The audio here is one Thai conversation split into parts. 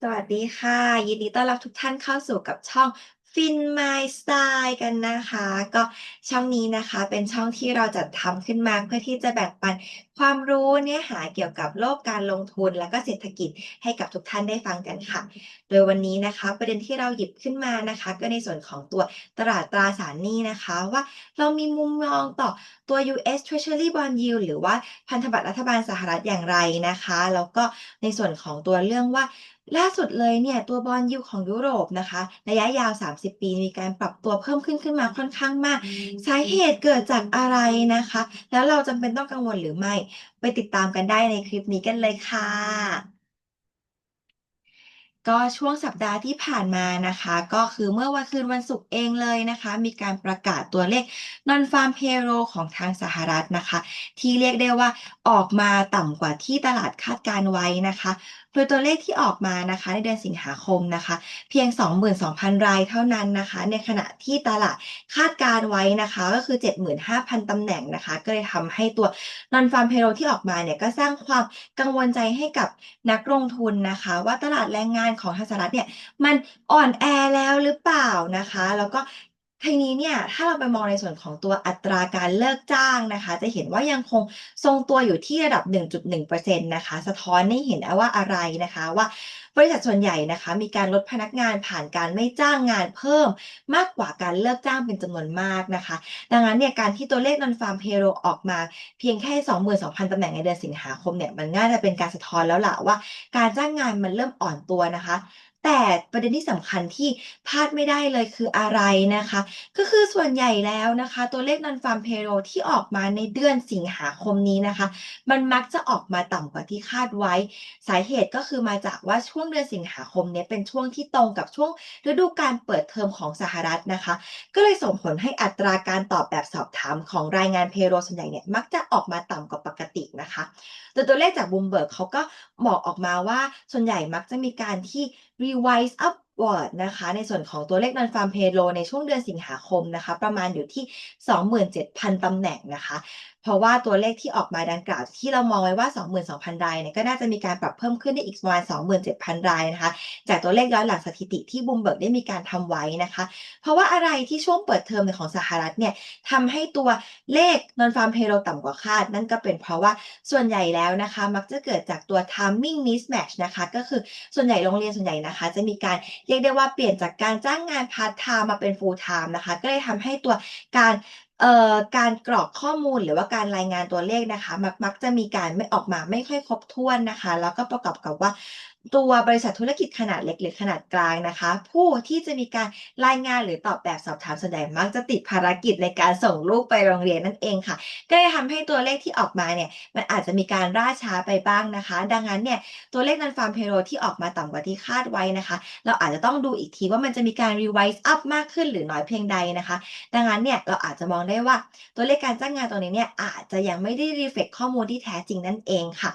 สวัสดีค่ะ ยินดีต้อนรับทุกท่านเข้าสู่กับช่อง Fin My Style กันนะคะ ก็ช่องนี้นะคะ เป็นช่องที่เราจัดทำขึ้นมาเพื่อที่จะแบ่งปัน ความรู้เนื้อหาเกี่ยวกับโลกการลงทุนและก็เศรษฐกิจให้กับทุกท่านได้ฟังกันค่ะ โดยวันนี้นะคะ ประเด็นที่เราหยิบขึ้นมานะคะ ก็ในส่วนของตัวตลาดตราสารหนี้นะคะ ว่าเรามีมุมมองต่อตัว US Treasury Bond Yield หรือว่าพันธบัตรรัฐบาลสหรัฐอย่างไรนะคะ แล้วก็ในส่วนของตัวเรื่องว่าล่าสุดเลยเนี่ยตัวบอนด์ยิลด์ของยุโรปนะคะ ระยะยาว 30 ปี มีการปรับตัวเพิ่มขึ้นขึ้นมาค่อนข้างมาก สาเหตุเกิดจากอะไรนะคะ แล้วเราจำเป็นต้องกังวลหรือไม่ไปติดตามกันได้ในคลิปนี้กันเลยค่ะ ก็ช่วงสัปดาห์ที่ผ่านมานะคะ ก็คือเมื่อวันคืนวันศุกร์เองเลยนะคะ มีการประกาศตัวเลข Non-Farm Payroll ของทางสหรัฐนะคะ ที่เรียกได้ว่าออกมาต่ำกว่าที่ตลาดคาดการไว้นะคะ โดยตัวเลขที่ออกมานะคะในเดือนสิงหาคมนะคะ เพียง 22,000 รายเท่านั้นนะคะ ในขณะที่ตลาดคาดการไว้นะคะก็คือ 75,000 ตำแหน่งนะคะ ก็เลยทำให้ตัว Non-Farm Payroll ที่ออกมาเนี่ยก็สร้างความกังวลใจให้กับนักลงทุนนะคะ ว่าตลาดแรงงานของทางสหรัฐเนี่ยมันอ่อนแอแล้วหรือเปล่านะคะ แล้วก็ ทีนี้เนี่ยถ้าเราไปมองในส่วนของตัวอัตราการเลิกจ้างนะคะ จะเห็นว่ายังคงทรงตัวอยู่ที่ระดับ 1.1%นะคะ สะท้อนให้เห็นว่าอะไรนะคะว่าบริษัทส่วนใหญ่นะคะ มีการลดพนักงานผ่านการไม่จ้างงานเพิ่ม มากกว่าการเลิกจ้างเป็นจำนวนมากนะคะ ดังนั้นเนี่ยการที่ตัวเลข Non-Farm Payroll ออกมาเพียงแค่ 22,000ตำแหน่งในเดือนสิงหาคมเนี่ยมันน่าจะเป็นการสะท้อนแล้วล่ะว่า การจ้างงานมันเริ่มอ่อนตัวนะคะ แต่ประเด็นที่สำคัญที่พลาดไม่ได้เลยคืออะไรนะคะ ก็คือส่วนใหญ่แล้วนะคะ ตัวเลข Non-Farm Payroll ที่ออกมาในเดือนสิงหาคมนี้นะคะ มันมักจะออกมาต่ำกว่าที่คาดไว้ สาเหตุก็คือมาจากว่าช่วงเดือนสิงหาคมเนี้ยเป็นช่วงที่ตรงกับช่วงฤดูกาลเปิดเทอมของสหรัฐนะคะ ก็เลยส่งผลให้อัตราการตอบแบบสอบถามของรายงาน Payroll ส่วนใหญ่เนี่ยมักจะออกมาต่ำกว่าปกตินะคะโดยตัวเลขจาก Bloomberg เขาก็บอกออกมาว่าส่วนใหญ่มักจะมีการที่ revise upward นะคะ ในส่วนของตัวเลข Non-Farm Payroll ในช่วงเดือนสิงหาคมนะคะ ประมาณอยู่ที่ 27,000 ตำแหน่งนะคะ เพราะว่าตัวเลขที่ออกมาดังกล่าว ที่เรามองไว้ว่า 22,000 รายเนี่ยก็น่าจะมีการปรับเพิ่มขึ้นได้อีกประมาณ 27,000 รายนะคะ จากตัวเลขย้อนหลังสถิติที่ Bloomberg ได้มีการทำไว้นะคะ เพราะว่าอะไรที่ช่วงเปิดเทอมในของสหรัฐเนี่ยทำให้ตัวเลข Non-Farm Payroll ต่ำกว่าคาด นั่นก็เป็นเพราะว่าส่วนใหญ่แล้วนะคะ มักจะเกิดจากตัว timing mismatch นะคะ ก็คือส่วนใหญ่โรงเรียนส่วนใหญ่นะคะ จะมีการเรียกได้ว่าเปลี่ยนจากการจ้างงานพาร์ทไทม์มาเป็นฟูลไทม์นะคะ ก็เลยทำให้ตัวการเอ่อการกรอกข้อมูลหรือว่าการรายงานตัวเลขนะคะ มักมักจะมีการไม่ออกมาไม่ค่อยครบถ้วนนะคะ แล้วก็ประกอบกับว่า ตัวบริษัทธุรกิจขนาดเล็กหรือขนาดกลางนะคะ ผู้ที่จะมีการรายงานหรือตอบแบบสอบถามส่วนใหญ่มักจะติดภารกิจในการส่งลูกไปโรงเรียนนั่นเองค่ะ ก็เลยทำให้ตัวเลขที่ออกมาเนี่ยมันอาจจะมีการล่าช้าไปบ้างนะคะ ดังนั้นเนี่ยตัวเลข Non-Farm Payroll ที่ออกมาต่ำกว่าที่คาดไว้นะคะ เราอาจจะต้องดูอีกทีว่ามันจะมีการ revise up มากขึ้นหรือน้อยเพียงใดนะคะ ดังนั้นเนี่ยเราอาจจะมองได้ว่าตัวเลขการจ้างงานตัวนี้เนี่ยอาจจะยังไม่ได้ reflect ข้อมูลที่แท้จริงนั่นเองค่ะ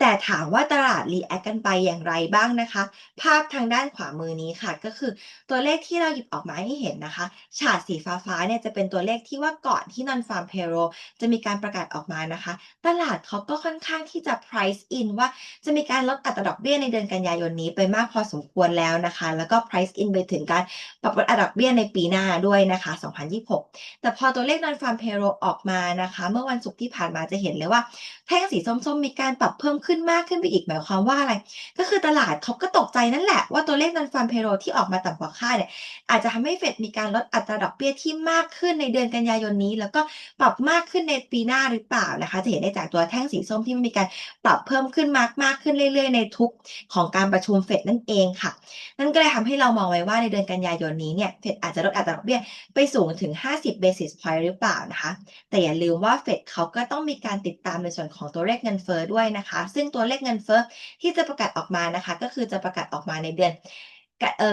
แต่ถามว่าตลาด react กันไปอย่างไรบ้างนะคะ ภาพทางด้านขวามือนี้ค่ะ ก็คือตัวเลขที่เราหยิบออกมาให้เห็นนะคะ ฉาดสีฟ้าๆเนี่ยจะเป็นตัวเลขที่ว่าก่อนที่ Non-Farm Payroll จะมีการประกาศออกมานะคะ ตลาดเขาก็ค่อนข้างที่จะ price in ว่าจะมีการลดอัตราดอกเบี้ยในเดือนกันยายนนี้ไปมากพอสมควรแล้วนะคะ แล้วก็ price in ไปถึงการปรับลดอัตราดอกเบี้ยในปีหน้าด้วยนะคะ 2026 แต่พอตัวเลข Non-Farm Payroll ออกมานะคะ เมื่อวันศุกร์ที่ผ่านมาจะเห็นเลยว่าแท่งสีส้มๆ มีการปรับเพิ่มขึ้นมากขึ้นไปอีกหมายความว่าอะไร ก็คือตลาดเขาก็ตกใจนั่นแหละว่าตัวเลข Non-Farm Payroll ที่ออกมาต่ำกว่าคาดเนี่ยอาจจะทำให้เฟดมีการลดอัตราดอกเบี้ยที่มากขึ้นในเดือนกันยายนนี้ แล้วก็ปรับมากขึ้นในปีหน้าหรือเปล่านะคะ จะเห็นได้จากตัวแท่งสีส้มที่มีการปรับเพิ่มขึ้นมากมากขึ้นเรื่อย ๆ ในทุกของการประชุมเฟดนั่นเองค่ะ นั่นก็เลยทำให้เรามองไว้ว่าในเดือนกันยายนนี้เนี่ยเฟดอาจจะลดอัตราดอกเบี้ยไปสูงถึง 50 basis point หรือเปล่านะคะ แต่อย่าลืมว่าเฟดเขาก็ต้องมีการติดตามในส่วนของตัวเลขเงินเฟ้อด้วยนะคะซึ่งตัวเลขเงินเฟ้อที่จะประกาศออกมานะคะ ก็คือจะประกาศออกมาในเดือน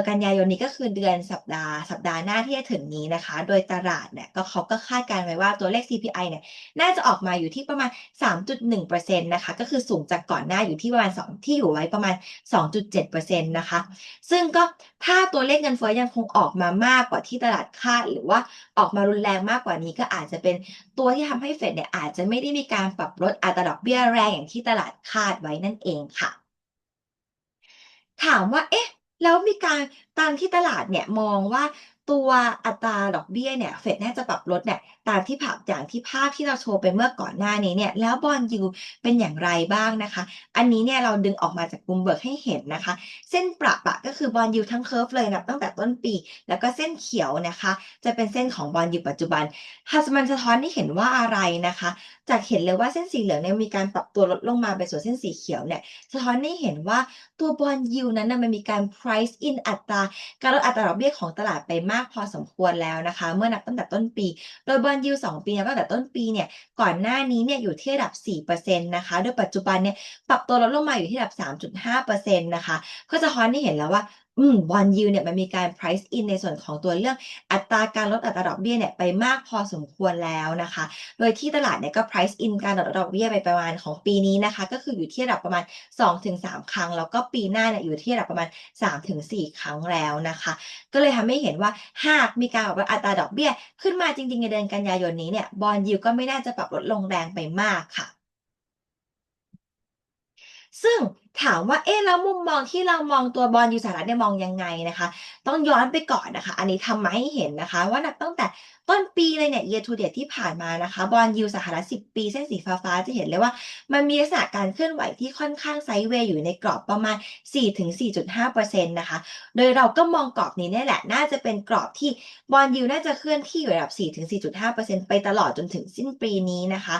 กันยายนนี้ก็คือเดือนสัปดาห์สัปดาห์หน้าที่จะถึงนี้นะคะ โดยตลาดเนี่ยก็เขาก็คาดการณ์ไว้ว่าตัวเลข CPI เนี่ยน่าจะออกมาอยู่ที่ประมาณ 3.1%นะคะ ก็คือสูงจากก่อนหน้าอยู่ที่ประมาณ 2 ที่อยู่ไว้ประมาณ 2.7%นะคะ ซึ่งก็ถ้าตัวเลขเงินเฟ้อยังคงออกมามากกว่าที่ตลาดคาด หรือว่าออกมารุนแรงมากกว่านี้ก็อาจจะเป็นตัวที่ทำให้เฟดเนี่ยอาจจะไม่ได้มีการปรับลดอัตราดอกเบี้ยแรงอย่างที่ตลาดคาดไว้นั่นเองค่ะ ถามว่าเอ๊ะ แล้วมีการตามที่ตลาดเนี่ยมองว่าตัวอัตราดอกเบี้ยเนี่ยเฟดน่าจะปรับลดเนี่ยตามที่ผอย่างที่ภาพที่เราโชว์ไปเมื่อก่อนหน้านี้เนี่ยแล้ว Bond Yield เป็นอย่างไรบ้างนะคะ อันนี้เนี่ยเราดึงออกมาจาก Bloomberg ให้เห็นนะคะ เส้นประอะก็คือ Bond Yield ทั้ง curve เลยนับตั้งแต่ต้นปี แล้วก็เส้นเขียวนะคะ จะเป็นเส้นของ Bond Yield ปัจจุบันหากมันสะท้อนให้เห็นว่าอะไรนะคะ จากเห็นเลยว่าเส้นสีเหลืองเนี่ยมีการปรับตัวลดลงมาไปสู่เส้นสีเขียวเนี่ยสะท้อนให้เห็นว่าตัว Bond Yield นั้นนะมันมีการ price in อัตราการลดอัตราดอกเบี้ยของตลาดไปมากพอสมควรแล้วนะคะ เมื่อนับตั้งแต่ต้นปี โดย Bond Yield 2ปีนับตั้งแต่ต้นปีเนี่ยก่อนหน้านี้เนี่ยอยู่ที่ระดับ 4%นะคะโดยปัจจุบันเนี่ยปรับตัวลดลงมาอยู่ที่ระดับ 3.5%นะคะก็จะท้อนนี่เห็นแล้วว่า อืม Bond Yield เนี่ยมันมีการ price in ในส่วนของตัวเรื่องอัตราการลดอัตราดอกเบี้ยเนี่ยไปมากพอสมควรแล้วนะคะ โดยที่ตลาดเนี่ยก็ price in การลดดอกเบี้ยไปประมาณของปีนี้นะคะ ก็คืออยู่ที่ระดับประมาณ 2-3 ครั้ง แล้วก็ปีหน้าเนี่ยอยู่ที่ระดับประมาณ 3-4 ครั้งแล้วนะคะ ก็เลยทำให้เห็นว่าหากมีการปรับอัตราดอกเบี้ย ขึ้นมาจริงๆในเดือนกันยายนนี้เนี่ย Bond Yield ก็ไม่น่าจะปรับลดลงแรงไปมากค่ะ ซึ่ง ถามว่าเอ๊ะแล้วมุมมองที่เรามองตัว Bond Yield สหรัฐเนี่ยมองยังไงนะคะ ต้องย้อนไปก่อนนะคะ อันนี้ทำมาให้เห็นนะคะ ว่านับตั้งแต่ต้นปีเลยเนี่ย year to date ที่ผ่านมานะคะ Bond Yield สหรัฐ10 ปีเส้นสีฟ้าๆจะเห็นเลยว่า มันมีลักษณะการเคลื่อนไหวที่ค่อนข้างไซด์เวย์อยู่ในกรอบประมาณ 4-4.5%นะคะ โดยเราก็มองกรอบนี้นี่แหละ น่าจะเป็นกรอบที่ Bond Yield น่าจะเคลื่อนที่อยู่ระดับ 4-4.5%ไปตลอดจนถึงสิ้นปีนี้นะคะ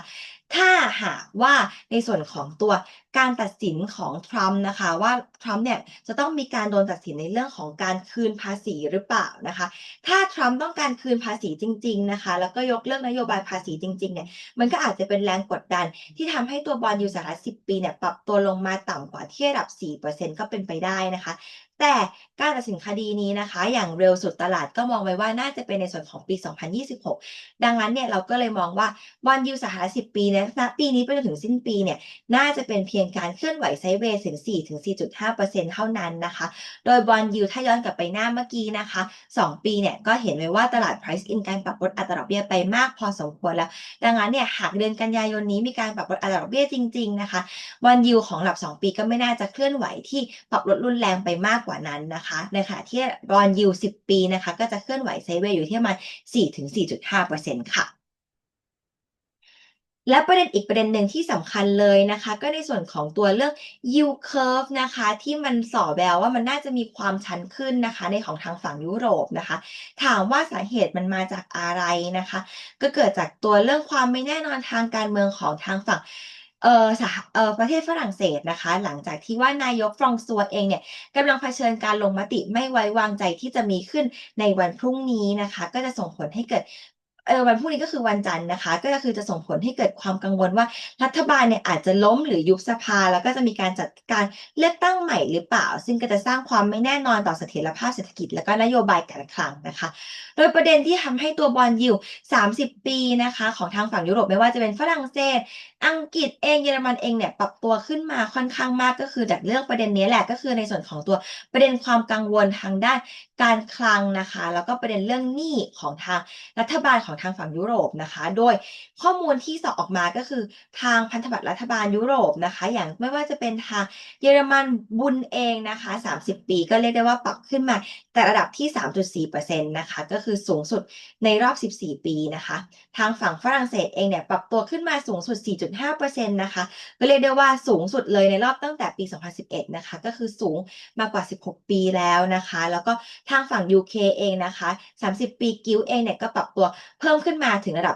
ถ้าหากว่าในส่วนของตัวการตัดสินของทรัมป์นะคะ ว่าทรัมป์เนี่ยจะต้องมีการโดนตัดสินในเรื่องของการคืนภาษีหรือเปล่านะคะ ถ้าทรัมป์ต้องการคืนภาษีจริง ๆนะคะ แล้วก็ยกเลิกนโยบายภาษีจริงๆเนี่ยมันก็อาจจะเป็นแรงกดดัน ที่ทำให้ตัวบอลยูสหรัฐ10 ปีเนี่ยปรับตัวลงมาต่ำกว่าที่ระดับ 4%ก็เป็นไปได้นะคะ แต่การตัดสินคดีนี้นะคะ อย่างเร็วสุดตลาดก็มองไว้ว่าน่าจะเป็นในส่วนของปี 2026 ดังนั้นเนี่ยเราก็เลยมองว่า Bond Yield สหรัฐ10 ปีเนี่ยณปีนี้ไปจนถึงสิ้นปีเนี่ยน่าจะเป็นเพียงการเคลื่อนไหวไซเวย์ถึง4-4.5%เท่านั้นนะคะ โดย Bond Yield ถ้าย้อนกลับไปหน้าเมื่อกี้นะคะ 2 ปีเนี่ยก็เห็นเลยว่าตลาด price in การปรับลดอัตราดอกเบี้ยไปมากพอสมควรแล้ว ดังนั้นเนี่ยหากเดือนกันยายนนี้มีการปรับลดอัตราดอกเบี้ยจริง ๆนะคะ Bond Yield ของระดับ 2 ปีก็ไม่น่าจะเคลื่อนไหวที่ปรับลดรุนแรงไปมากกว่านั้นนะคะในขณะที่ Bond Yield 10ปีนะคะ ก็จะเคลื่อนไหวไซเวย์อยู่ที่ประมาณ4-4.5%ค่ะและประเด็นอีกประเด็นหนึ่งที่สำคัญเลยนะคะ ก็ในส่วนของตัวเรื่อง yield curve นะคะ ที่มันส่อแววว่ามันน่าจะมีความชันขึ้นนะคะ ในของทางฝั่งยุโรปนะคะ ถามว่าสาเหตุมันมาจากอะไรนะคะ ก็เกิดจากตัวเรื่องความไม่แน่นอนทางการเมืองของทางฝั่ง เอ่อสหเอ่อประเทศฝรั่งเศสนะคะ หลังจากที่ว่านายกฟรองซัวเองเนี่ยกำลังเผชิญการลงมติไม่ไว้วางใจที่จะมีขึ้นในวันพรุ่งนี้นะคะ ก็จะส่งผลให้เกิด เออวันพรุ่งนี้ก็คือวันจันทร์นะคะ ก็คือจะส่งผลให้เกิดความกังวลว่ารัฐบาลเนี่ยอาจจะล้มหรือยุบสภา แล้วก็จะมีการจัดการเลือกตั้งใหม่หรือเปล่า ซึ่งก็จะสร้างความไม่แน่นอนต่อเสถียรภาพเศรษฐกิจแล้วก็นโยบายการคลังนะคะ โดยประเด็นที่ทำให้ตัว Bond Yield 30 ปีนะคะ ของทางฝั่งยุโรปไม่ว่าจะเป็นฝรั่งเศส อังกฤษเองเยอรมันเองเนี่ยปรับตัวขึ้นมาค่อนข้างมากก็คือจากเรื่องประเด็นนี้แหละก็คือในส่วนของตัวประเด็นความกังวลทางด้านการคลังนะคะ แล้วก็ประเด็นเรื่องหนี้ของทางรัฐบาลของทางฝั่งยุโรปนะคะ โดยข้อมูลที่สออกมาก็คือทางพันธบัตรรัฐบาลยุโรปนะคะ อย่างไม่ว่าจะเป็นทางเยอรมัน Bund เองนะคะ 30 ปีก็เรียกได้ว่าปรับขึ้นมาแต่ระดับที่ 3.4%นะคะก็คือสูงสุดในรอบ 14 ปีนะคะ ทางฝั่งฝรั่งเศสเองเนี่ยปรับตัวขึ้นมาสูงสุด 4.5%นะคะก็เรียกได้ว่าสูงสุดเลยในรอบตั้งแต่ปี 2011 นะคะ ก็คือสูงมากกว่า 16 ปีแล้วนะคะ แล้วก็ทางฝั่ง UK เองนะคะ 30 ปี Gilt เองเนี่ยก็ปรับตัวเพิ่มขึ้นมาถึงระดับ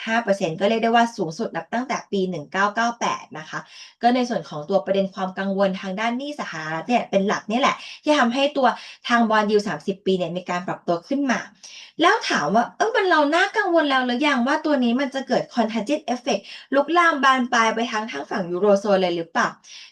5.75%ก็เรียกได้ว่าสูงสุดนับตั้งแต่ปี 1998 นะคะ ก็ในส่วนของตัวประเด็นความกังวลทางด้านหนี้สหรัฐเนี่ยเป็นหลักนี่แหละ ที่ทำให้ตัวทาง Bond Yield 30 ปีเนี่ยมีการปรับตัวขึ้นมา แล้วถามว่าเออมันเราน่ากังวลแล้วหรือยังว่าตัวนี้มันจะเกิด Contagion Effect ลุกลามบานปลายไปทั้งทางฝั่งยูโรโซนเลยหรือเปล่า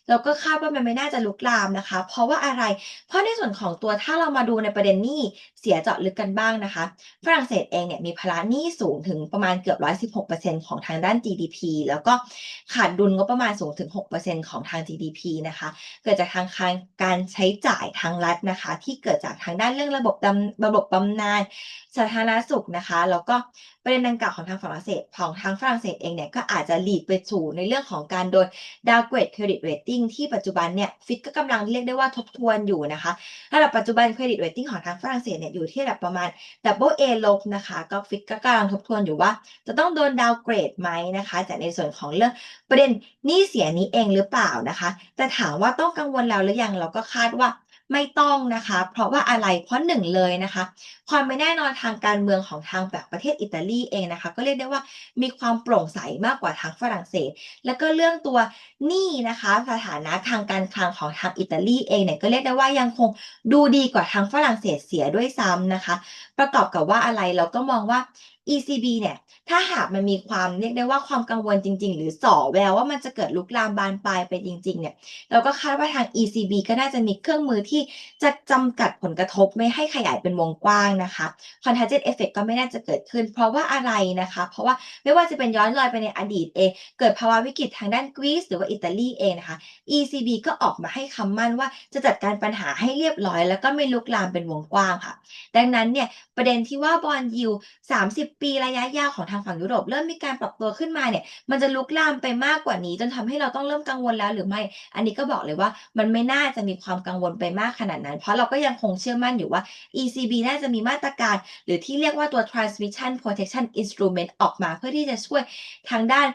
เราก็คาดว่ามันไม่น่าจะลุกลามนะคะ เพราะว่าอะไร เพราะในส่วนของตัวถ้าเรามาดูในประเด็นหนี้เสียเจาะลึกกันบ้างนะคะ ฝรั่งเศสเองเนี่ยมีภาระหนี้สูงถึงประมาณเกือบ116%ของทางด้าน GDP แล้วก็ขาดดุลงบประมาณสูงถึง6%ของทาง GDP นะคะ เกิดจากทางคารการใช้จ่ายทางรัฐนะคะ ที่เกิดจากทางด้านเรื่องระบบดำระบบบำนาญสาธารณสุขนะคะ แล้วก็ ประเด็นดังกล่าวของทางฝรั่งเศสของทางฝรั่งเศสเองเนี่ยก็อาจจะ lead ไปสู่ในเรื่องของการโดน downgrade credit rating ที่ปัจจุบันเนี่ยฟิตก็กำลังเรียกได้ว่าทบทวนอยู่นะคะระดับปัจจุบัน credit rating ของทางฝรั่งเศสเนี่ยอยู่ที่ระดับประมาณ double A ลบนะคะก็ฟิตก็กำลังทบทวนอยู่ว่า จะต้องโดน downgrade ไหมนะคะจากในส่วนของเรื่องประเด็นหนี้เสียนี้เองหรือเปล่านะคะ แต่ถามว่าต้องกังวลแล้วหรือยังเราก็คาดว่า ไม่ต้องนะคะ เพราะว่าอะไรเพราะหนึ่งเลยนะคะ ความไม่แน่นอนทางการเมืองของทางแบบประเทศอิตาลีเองนะคะ ก็เรียกได้ว่ามีความโปร่งใสมากกว่าทางฝรั่งเศส แล้วก็เรื่องตัวหนี้นะคะ สถานะทางการคลังของทางอิตาลีเองเนี่ยก็เรียกได้ว่ายังคงดูดีกว่าทางฝรั่งเศสเสียด้วยซ้ำนะคะ ประกอบกับว่าอะไรเราก็มองว่า ECB เนี่ยถ้าหากมันมีความเรียกได้ว่าความกังวลจริง ๆ หรือส่อแววว่ามันจะเกิดลุกลามบานปลายไปจริง ๆ เนี่ยเราก็คาดว่าทาง ECB ก็น่าจะมีเครื่องมือที่จะจำกัดผลกระทบไม่ให้ขยายเป็นวงกว้างนะคะ Contagion Effect ก็ไม่น่าจะเกิดขึ้น เพราะว่าอะไรนะคะ เพราะว่าไม่ว่าจะเป็นย้อนรอยไปในอดีตเอง เกิดภาวะวิกฤตทางด้านกรีซหรือว่าอิตาลีเองนะคะ ECB ก็ออกมาให้คำมั่นว่าจะจัดการปัญหาให้เรียบร้อย แล้วก็ไม่ลุกลามเป็นวงกว้างค่ะ ดังนั้นเนี่ยประเด็นที่ว่าบอลยิว30ปีระยะยาวของทางฝั่งยุโรปเริ่มมีการปรับตัวขึ้นมาเนี่ย มันจะลุกลามไปมากกว่านี้ จนทำให้เราต้องเริ่มกังวลแล้วหรือไม่ อันนี้ก็บอกเลยว่ามันไม่น่าจะมีความกังวลไปมากขนาดนั้น เพราะเราก็ยังคงเชื่อมั่นอยู่ว่า ECB น่าจะมีมาตรการ หรือที่เรียกว่าตัว transmission protection instrument ออกมาเพื่อที่จะช่วยทางด้าน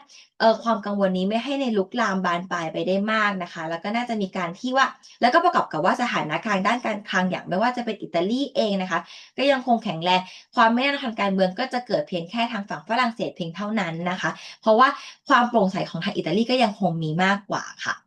ออความกังวลนี้ไม่ให้ในลุกลามบานปลายไปได้มากนะคะ แล้วก็น่าจะมีการที่ว่า แล้วก็ประกอบกับว่าสถานการณ์ด้านการคลังอย่างไม่ว่าจะเป็นอิตาลีเองนะคะ ก็ยังคงแข็งแรงความไม่แน่นอนทางการเมืองก็จะเกิดเพียงแค่ทางฝั่งฝรั่งเศสเพียงเท่านั้นนะคะ เพราะว่าความโปร่งใสของทางอิตาลีก็ยังคงมีมากกว่าค่ะ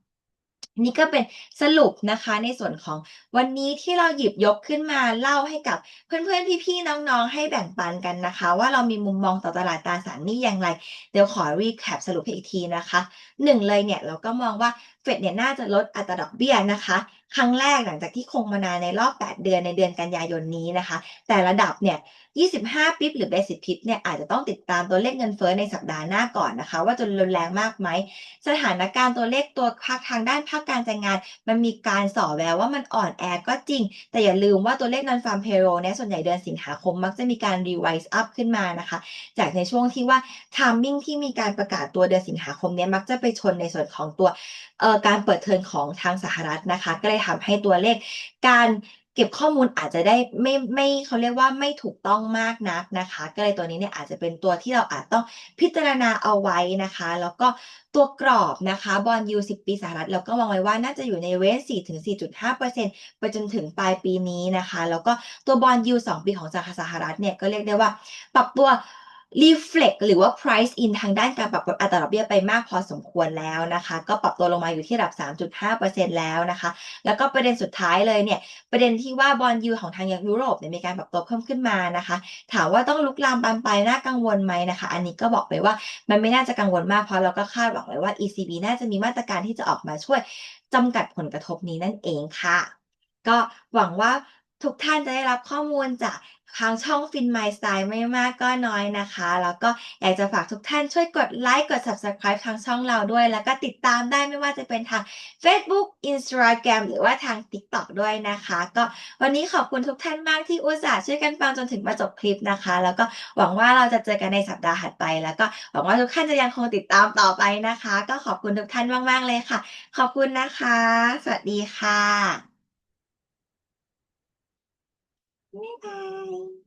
นี่ก็เป็นสรุปนะคะในส่วนของวันนี้ที่เราหยิบยกขึ้นมาเล่าให้กับเพื่อนๆ พี่ๆ น้องๆ ให้แบ่งปันกันนะคะ ว่าเรามีมุมมองต่อตลาดตราสารหนี้อย่างไร เดี๋ยวขอรีแคปสรุปอีกทีนะคะหนึ่งเลยเนี่ยเราก็มองว่าเฟดเนี่ยน่าจะลดอัตราดอกเบี้ยนะคะ ครั้งแรกหลังจากที่คงมานานในรอบ 8 เดือนในเดือนกันยายนนี้นะคะ แต่ระดับเนี่ย 25 ปิ๊บหรือ basic pip เนี่ยอาจจะต้องติดตามตัวเลขเงินเฟ้อในสัปดาห์หน้าก่อนนะคะ ว่าจะรุนแรงมากไหม สถานการณ์ตัวเลขตัวภาคทางด้านภาคการจ้างงาน มันมีการส่อแววว่ามันอ่อนแอก็จริง แต่อย่าลืมว่าตัวเลข non farm payroll เนี่ยส่วนใหญ่เดือนสิงหาคมมักจะมีการ revise up ขึ้นมานะคะ จากในช่วงที่ว่า timing ที่มีการประกาศตัวเดือนสิงหาคมเนี่ยมักจะไปชนในส่วนของตัวเอ่อการเปิดเทอมของทางสหรัฐนะคะ ก็เลยทำให้ตัวเลขการ เก็บข้อมูลอาจจะได้ไม่ไม่เขาเรียกว่าไม่ถูกต้องมากนักนะคะ ก็เลยตัวนี้เนี่ยอาจจะเป็นตัวที่เราอาจต้องพิจารณาเอาไว้นะคะ แล้วก็ตัวกรอบนะคะบอลยู10 ปีสหรัฐเราก็มองไว้ว่าน่าจะอยู่ในเรนจ์4-4.5%ไปจนถึงปลายปีนี้นะคะ แล้วก็ตัวบอลยู2 ปีของสหรัฐเนี่ยก็เรียกได้ว่าปรับตัว reflect หรือว่า price in ทางด้านการปรับลดอัตราดอกเบี้ยไปมากพอสมควรแล้วนะคะ ก็ปรับตัวลงมาอยู่ที่ระดับ 3.5%แล้วนะคะ แล้วก็ประเด็นสุดท้ายเลยเนี่ย ประเด็นที่ว่าบอลยูของทางยุโรปเนี่ยมีการปรับตัวเพิ่มขึ้นมานะคะ ถามว่าต้องลุกลามบานปลายน่ากังวลไหมนะคะ อันนี้ก็บอกไปว่ามันไม่น่าจะกังวลมากเพราะเราก็คาดหวังไว้ว่า ECB น่าจะมีมาตรการที่จะออกมาช่วยจำกัดผลกระทบนี้นั่นเองค่ะ ก็หวังว่า ทุกท่านจะได้รับข้อมูลจากทางช่อง Fin My Style ไม่มากก็น้อยนะคะ แล้วก็อยากจะฝากทุกท่านช่วยกดไลค์กด Subscribe ทางช่องเราด้วย แล้วก็ติดตามได้ไม่ว่าจะเป็นทาง Facebook Instagram หรือว่าทาง TikTok ด้วยนะคะ ก็วันนี้ขอบคุณทุกท่านมากที่อุตส่าห์ช่วยกันฟังจนถึงมาจบคลิปนะคะ แล้วก็หวังว่าเราจะเจอกันในสัปดาห์ถัดไป แล้วก็หวังว่าทุกท่านจะยังคงติดตามต่อไปนะคะ ก็ขอบคุณทุกท่านมากๆเลยค่ะ ขอบคุณนะคะ สวัสดีค่ะ Bye.